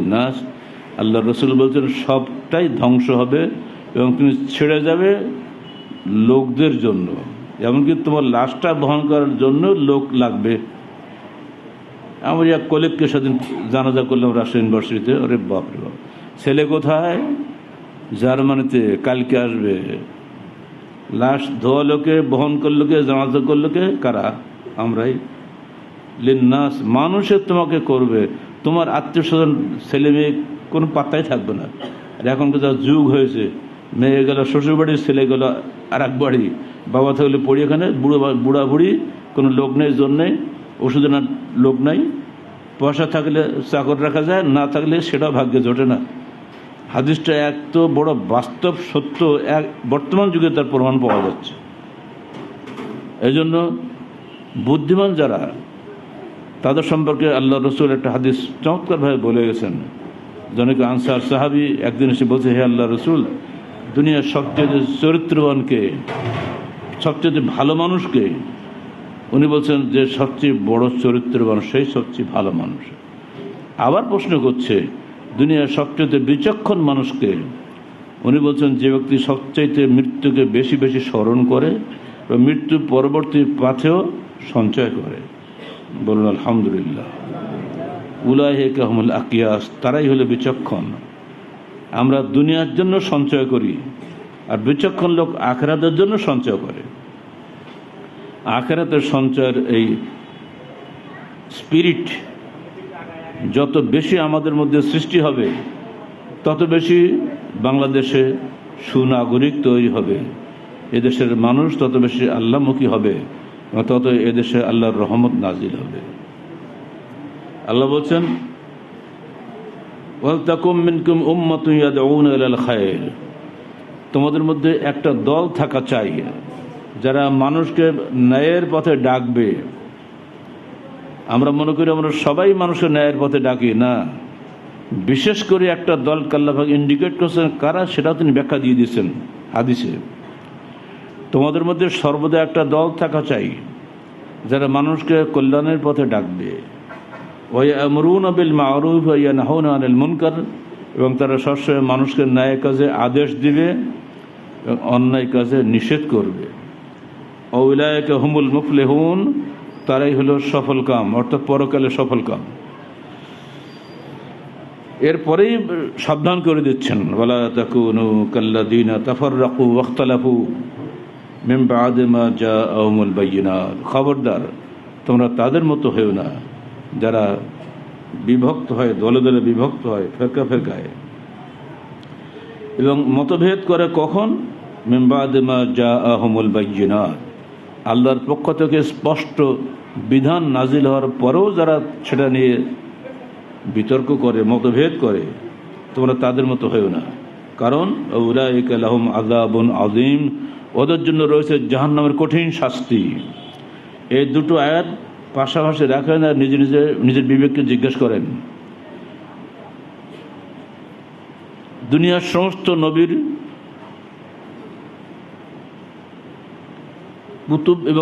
নাস। আল্লাহ রসুল বলছেন, সবটাই ধ্বংস হবে এবং তুমি ছেড়ে যাবে লোকদের জন্য। এমনকি তোমার লাশটা বহন করার জন্য লোক লাগবে। আমার এক কলেজকে সেদিন জানাজা করলাম রাজশাহী ইউনিভার্সিটিতে। ওরে বাপরে বাপ। ছেলে কোথায়? জার্মানিতে। কালকে আসবে। লাশ ধোয়া লোকে, বহন করল কে জানাজা করল কে কারা? আমরাই। লিন্নাস মানুষের তোমাকে করবে। তোমার আত্মীয় স্বজন, ছেলে মেয়ে কোনো পাত্তাই থাকবে না। আর এখন যা যুগ হয়েছে, মেয়ে গেল, শ্বশুর বাড়ি, ছেলে গেল, আর এক বাড়ি। বাবা থাকলে পড়ি এখানে, বুড়ো বুড়া বুড়ি, কোনো লোক নেই, জোর নেই, ওষুধ না লোক নাই। পয়সা থাকলে চাকর রাখা যায়, না থাকলে সেটাও ভাগ্যে জোটে না। হাদিসটা এক তো বড় বাস্তব সত্য, এক বর্তমান যুগে তার প্রমাণ পাওয়া যাচ্ছে। এই জন্য বুদ্ধিমান যারা তাদের সম্পর্কে আল্লাহ রসুল একটা হাদিস চমৎকারভাবে বলে গেছেন। জনক আনসার সাহাবি একদিন এসে বলছে, হে আল্লাহ রসুল, দুনিয়ার সবচেয়ে চরিত্রবানকে, সবচেয়ে ভালো মানুষকে উনি বলছেন যে সবচেয়ে বড় চরিত্রবান, সেই সবচেয়ে ভালো মানুষ। আবার প্রশ্ন করছে, দুনিয়ার সবচেয়ে বিচক্ষণ মানুষকে উনি বলছেন যে ব্যক্তি সবচাইতে মৃত্যুকে বেশি বেশি স্মরণ করে বা মৃত্যু পরবর্তী পাথেও সঞ্চয় করে। বলুন, আলহামদুলিল্লাহ। উলাহে কাহমুল আকিয়াস, তারাই হলো বিচক্ষণ। আমরা দুনিয়ার জন্য সঞ্চয় করি, আর বিচক্ষণ লোক আখরাতের জন্য সঞ্চয় করে। আখেরাতের সঞ্চয়ের এই স্পিরিট যত বেশি আমাদের মধ্যে সৃষ্টি হবে, তত বেশি বাংলাদেশে সুনাগরিক তৈরি হবে। এদেশের মানুষ তত বেশি আল্লাহমুখী হবে। তত এদেশে আল্লাহর রহমত নাজিল হবে। আল্লাহ বলছেন তোমাদের মধ্যে একটা দল থাকা চাই, যারা মানুষকে ন্যায়ের পথে ডাকবে। আমরা মনে করি আমরা সবাই মানুষকে ন্যায়ের পথে ডাকি, না। বিশেষ করে একটা দল কাল্লাভাগ ইন্ডিকেট করছেন, কারা সেটাও তিনি ব্যাখ্যা দিয়ে দিয়েছেন হাদিসে। তোমাদের মধ্যে সর্বদা একটা দল থাকা চাই, যারা মানুষকে কল্যাণের পথে ডাকবে। ওই আমরুন আবিল মারুফ ইয়া নাহন আনিল মুনকার, এবং তারা সবসময় মানুষকে ন্যায় কাজে আদেশ দিবে এবং অন্যায় কাজে নিষেধ করবে। ওইলায়কে হুমুল মুফলে হুন তারাই হলো সফল কাম, অর্থাৎ পরকালে সফল কাম। এরপরেই সাবধান করে দিচ্ছেন বলা তাকুনু কাল্লাদিনা তাফর রাকু খবরদার, তোমরা তাদের মতো হয়েও না, যারা বিভক্ত হয়, দলে দলে বিভক্ত হয়, ফেরকা ফেরকায়। এবং মতভেদ করে কখন? মেম্বাদেমা যা আহমুল বাইনাত আল্লাহর পক্ষ থেকে স্পষ্ট বিধান নাজিল হওয়ার পরেও যারা সেটা নিয়ে বিতর্ক করে, মতভেদ করে, তোমরা তাদের মতো হয়েও না। কারণ আহম আজাবন আজিম ওদের জন্য রয়েছে জাহান্নামের কঠিন শাস্তি। এই দুটো আয়াত পাশাপাশি রাখেন আর নিজে নিজে নিজের বিবেককে জিজ্ঞেস করেন। দুনিয়ার সমস্ত নবীর কুতুব এবং